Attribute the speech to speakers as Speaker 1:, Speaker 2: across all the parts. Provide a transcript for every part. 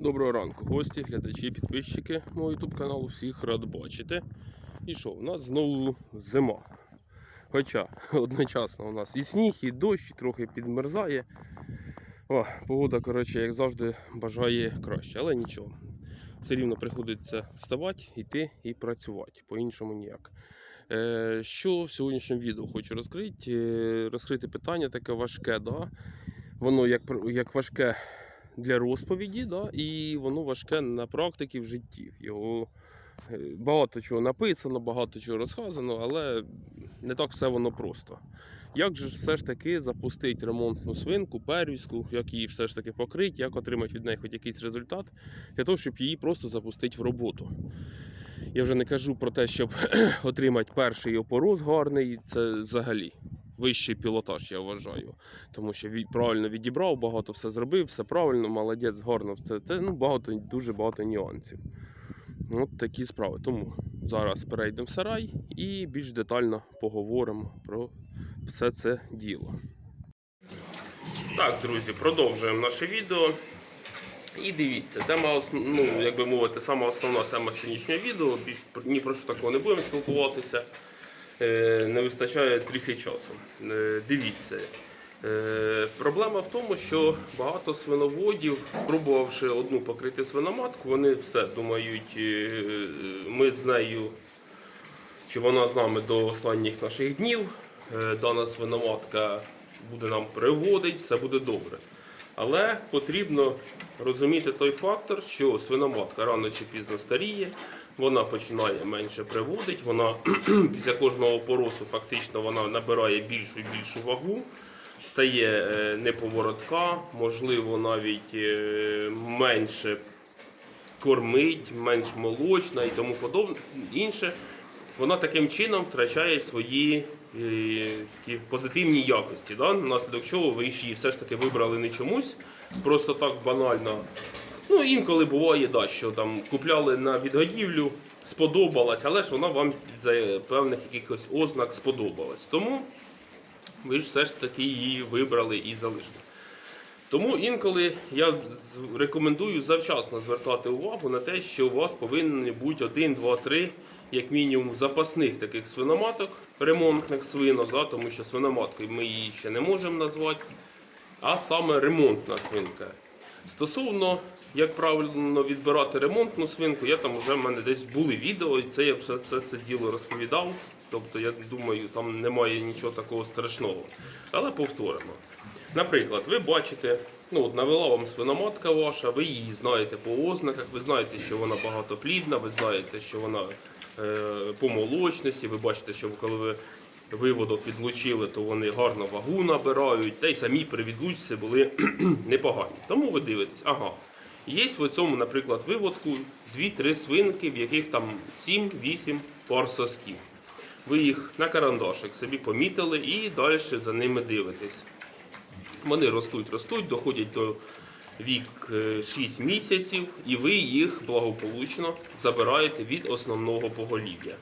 Speaker 1: Доброго ранку, гості, глядачі, підписчики мого YouTube каналу. Всіх рад бачити. І що, у нас знову зима. Хоча одночасно у нас і сніг, і дощ, і трохи підмерзає. О, погода, коротше, як завжди, бажає краще, але нічого. Все рівно приходиться вставати, йти і працювати. По-іншому ніяк. Е, що в сьогоднішньому відео хочу розкрити? Е, розкрити питання таке важке, да? воно як, як важке для розповіді, да? і воно важке на практиці в житті. Його е, багато чого написано, багато чого розказано, але не так все воно просто. Як же все ж таки запустити ремонтну свинку, первіську, як її все ж таки покрити, як отримати від неї хоч якийсь результат, для того, щоб її просто запустити в роботу. Я вже не кажу про те, щоб отримати перший опороз гарний, це взагалі вищий пілотаж, я вважаю. Тому що правильно відібрав, багато все зробив, все правильно, молодець, гарно все те. Ну, багато, дуже багато нюансів. От такі справи. Тому зараз перейдемо в сарай і більш детально поговоримо про все це діло. Так, друзі, продовжуємо наше відео. І дивіться, тема, ну, як би мовити, сама основна тема сьогоднішнього відео. Більш ні про що такого не будемо спілкуватися. Е, не вистачає трохи часу. Е, дивіться. Е, проблема в тому, що багато свиноводів, спробувавши одну покрити свиноматку, вони все думають, ми з нею, чи вона з нами до останніх наших днів. Дана свиноматка буде нам приводити, все буде добре. Але потрібно розуміти той фактор, що свиноматка рано чи пізно старіє, вона починає менше приводити, вона після кожного поросу фактично вона набирає більшу і більшу вагу, стає е, неповоротка, можливо, навіть е, менше кормить, менш молочна і тому подобне інше. Вона таким чином втрачає свої е, такі позитивні якості. Да? Внаслідок чого ви її все ж таки вибрали не чомусь, просто так банально. Ну, інколи буває, да, що там купляли на відгодівлю, сподобалась, але ж вона вам за певних якихось ознак сподобалась. Тому ви ж все ж таки її вибрали і залишили. Тому інколи я рекомендую завчасно звертати увагу на те, що у вас повинні бути один, два, три, як мінімум, запасних таких свиноматок, ремонтних свинок, да, тому що свиноматкою ми її ще не можемо назвати, а саме ремонтна свинка. Стосовно, як правильно відбирати ремонтну свинку, я там вже в мене десь були відео, і це я все це, це діло розповідав. Тобто, я думаю, там немає нічого такого страшного. Але повторимо. Наприклад, ви бачите, ну от навела вам свиноматка ваша, ви її знаєте по ознаках, ви знаєте, що вона багатоплідна, ви знаєте, що вона е, по молочності, ви бачите, що коли ви виводок відлучили, то вони гарно вагу набирають, та й самі при відлучці були непогані. Тому ви дивитесь, ага. Є в цьому, наприклад, виводку 2-3 свинки, в яких там 7-8 пар сосків. Ви їх на карандашик собі помітили і далі за ними дивитесь. Вони ростуть, ростуть, доходять до вік е, 6 місяців, і ви їх благополучно забираєте від основного поголів'я.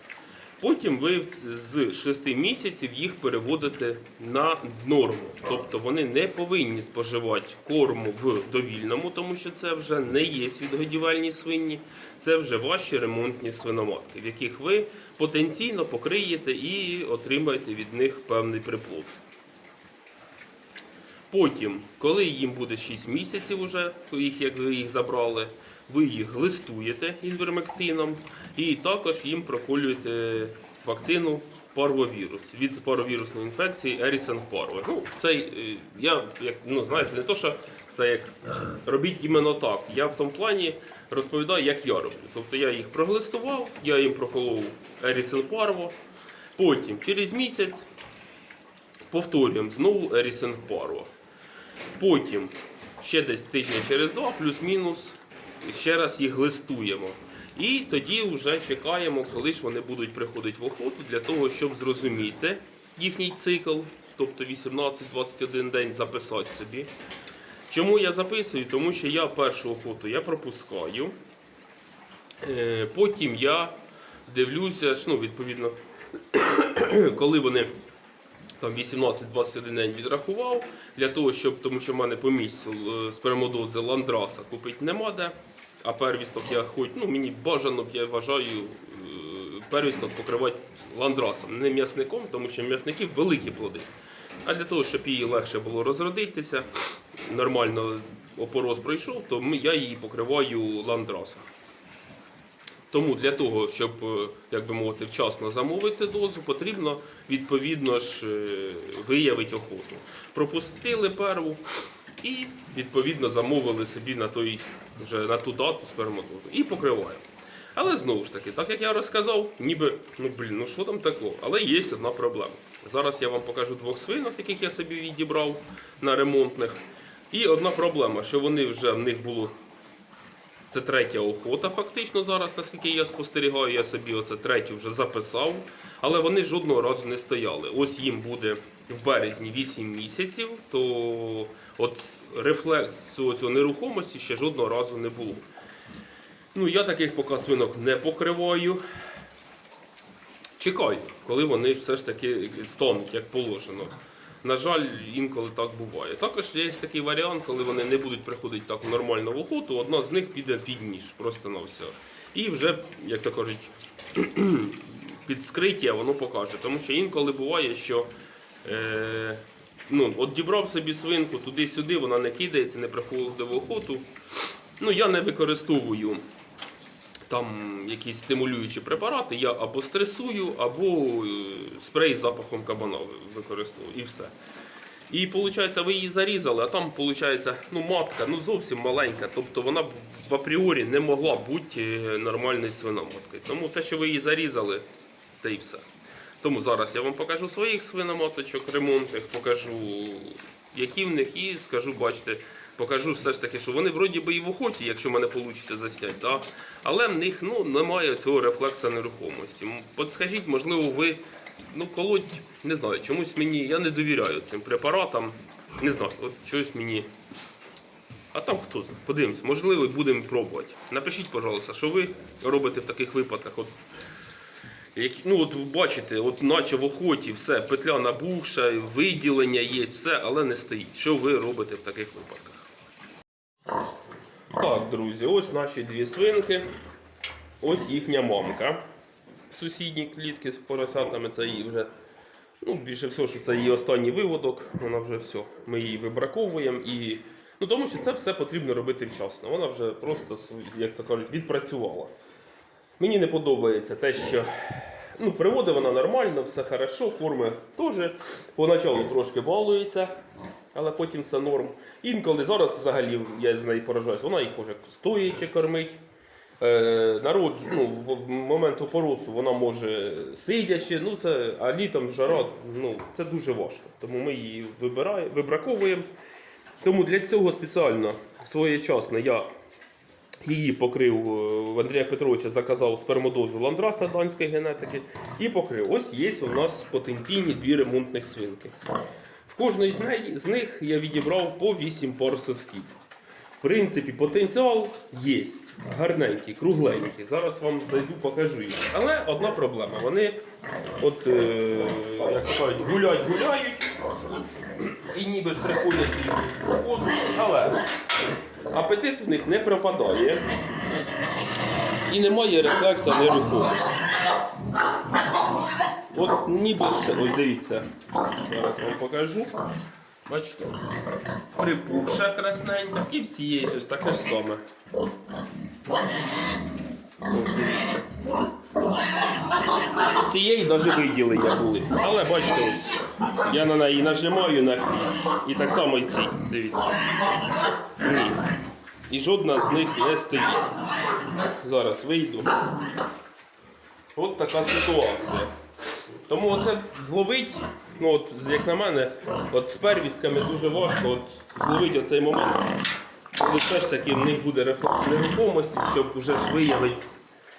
Speaker 1: Потім ви з 6 місяців їх переводите на норму. Тобто вони не повинні споживати корму в довільному, тому що це вже не є відгодівельні свині, це вже ваші ремонтні свиноматки, в яких ви потенційно покриєте і отримаєте від них певний приплод. Потім, коли їм буде 6 місяців, уже, як ви їх забрали, ви їх глистуєте інвермектином і також їм проколюєте вакцину парвовірус від паровірусної інфекції Ерісен Парво. Ну, це е, я як ну знаєте, не то, що це як робіть іменно так. Я в тому плані розповідаю, як я роблю. Тобто я їх проглистував, я їм проколов Ерісен Парво. Потім через місяць повторюємо знову Ерісен Парво. Потім ще десь тижня через два, плюс-мінус, ще раз їх листуємо. І тоді вже чекаємо, коли ж вони будуть приходити в охоту для того, щоб зрозуміти їхній цикл, тобто 18-21 день записати собі. Чому я записую? Тому що я першу охоту я пропускаю. Е, Потім я дивлюся, ну, відповідно, коли вони там 18-21 день відрахував, для того, щоб, тому що в мене по місцю е, спермодози ландраса купити нема де. А первісток я хоч, ну мені бажано б, я вважаю, е, первісток покривати ландрасом, не м'ясником, тому що м'ясників великі плоди. А для того, щоб їй легше було розродитися, нормально опороз пройшов, то я її покриваю ландрасом. Тому для того, щоб, е, як би мовити, вчасно замовити дозу, потрібно відповідно ж е, виявити охоту. Пропустили перву і відповідно замовили собі на той вже на ту дату сперматозу і покриваємо. Але знову ж таки, так як я розказав, ніби ну блін, ну що там такого? Але є одна проблема. Зараз я вам покажу двох свинок, яких я собі відібрав на ремонтних. І одна проблема, що вони вже в них було це третя охота, фактично зараз, наскільки я спостерігаю, я собі оце третю вже записав, але вони жодного разу не стояли. Ось їм буде в березні 8 місяців, то от рефлекс цього, нерухомості ще жодного разу не було. Ну, я таких поки свинок не покриваю. Чекаю, коли вони все ж таки стануть, як положено. На жаль, інколи так буває. Також є такий варіант, коли вони не будуть приходити так нормально в охоту, одна з них піде під ніж, просто на все. І вже, як то кажуть, під скриття воно покаже. Тому що інколи буває, що е, ну, от дібрав собі свинку туди-сюди, вона не кидається, не приходить в охоту. Ну, я не використовую там якісь стимулюючі препарати, я або стресую, або е, спрей з запахом кабана використовую і все. І виходить, ви її зарізали, а там виходить, ну, матка ну, зовсім маленька, тобто вона в апріорі не могла бути е, нормальною свиноматкою. Тому те, що ви її зарізали, та й все. Тому зараз я вам покажу своїх свиноматочок ремонтних, покажу, які в них, і скажу, бачите, покажу все ж таки, що вони вроді би і в охоті, якщо в мене вийде засняти, да? але в них ну, немає цього рефлекса нерухомості. М, Подскажіть, можливо, ви ну, колоть, не знаю, чомусь мені, я не довіряю цим препаратам. Не знаю, от чогось мені. А там хто знає, подивимось, можливо, будемо пробувати. Напишіть, пожалуйста, що ви робите в таких випадках. От які, ну от ви бачите, от наче в охоті все, петля набухша, виділення є, все, але не стоїть. Що ви робите в таких випадках? Так, друзі, ось наші дві свинки. Ось їхня мамка. В сусідній клітці з поросятами це її вже. Ну, більше всього, що це її останній виводок, вона вже все. Ми її вибраковуємо і. Ну, тому що це все потрібно робити вчасно. Вона вже просто, як то кажуть, відпрацювала. Мені не подобається те, що ну, приводить вона нормально, все хорошо, корми теж поначалу трошки балується, але потім все норм. Інколи зараз взагалі я з нею поражаюсь, вона їх може стоячи кормить. Е, народ, ну, в момент опоросу вона може сидячи, ну це, а літом жара, ну, це дуже важко. Тому ми її вибираємо, вибраковуємо. Тому для цього спеціально своєчасно я Її покрив е, Андрія Петровича, заказав спермодозу ландраса данської генетики і покрив. Ось є у нас потенційні дві ремонтних свинки. В кожної з, них я відібрав по 8 пар сосків. В принципі, потенціал є. Гарненький, кругленький. Зараз вам зайду, покажу їх. Але одна проблема. Вони от, е, як кажуть, гулять, гуляють і ніби ж але апетит в них не пропадає і немає рефлекса нерухомості. От ніби все. Ось дивіться. Зараз вам покажу. Бачите? Припухша красненька і всієї ж таке ж саме. Цієї навіть виділення були. Але бачите, ось я на неї нажимаю на хвіст. І так само і ці. Дивіться. Ні. І жодна з них не стоїть. Зараз вийду. От така ситуація. Тому оце зловить, ну от як на мене, от з первістками дуже важко от, зловити оцей момент. Коли все ж таки в них буде рефлекс нерухомості, щоб вже ж виявити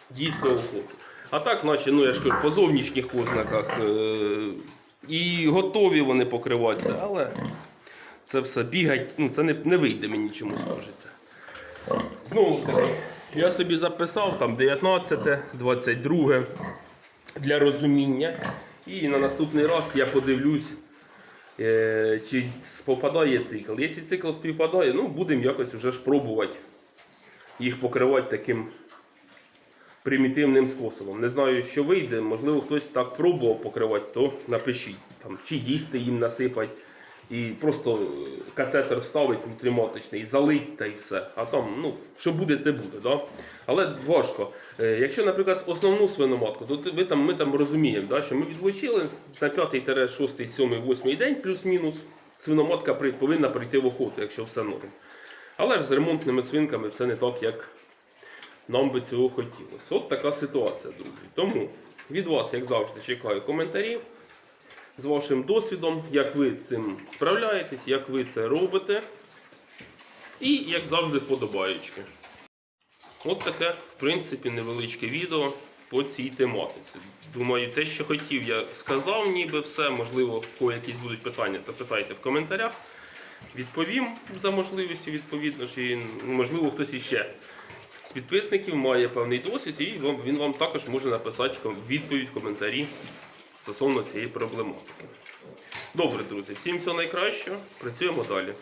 Speaker 1: дійсно охоту. А так, наче, ну я ж кажу, по зовнішніх ознаках е- і готові вони покриватися, але це все бігать, ну це не, не вийде мені чомусь кажеться. Знову ж таки, я собі записав там 19, 22 для розуміння. І на наступний раз я подивлюсь, е, чи попадає цикл. Якщо цикл співпадає, ну будемо якось вже ж пробувати їх покривати таким примітивним способом. Не знаю, що вийде, можливо, хтось так пробував покривати, то напишіть. Там, чи їсти їм насипать, і просто е, катетер вставить внутріматочний, залить та й все. А там, ну, що буде, те буде. Да? Але важко. Е, Якщо, наприклад, основну свиноматку, то ви там, ми там розуміємо, да, що ми відлучили на 5, 6, 7, 8 день плюс-мінус. Свиноматка повинна прийти в охоту, якщо все норм. Але ж з ремонтними свинками все не так, як нам би цього хотілося. От така ситуація, друзі. Тому від вас, як завжди, чекаю коментарів з вашим досвідом, як ви цим справляєтесь, як ви це робите. І, як завжди, вподобаєчки. От таке, в принципі, невеличке відео по цій тематиці. Думаю, те, що хотів, я сказав, ніби все. Можливо, в якісь будуть питання, то питайте в коментарях. Відповім за можливістю, відповідно, чи можливо хтось іще з підписників має певний досвід, і він вам також може написати відповідь в коментарі стосовно цієї проблематики. Добре, друзі, всім всього найкращого. Працюємо далі.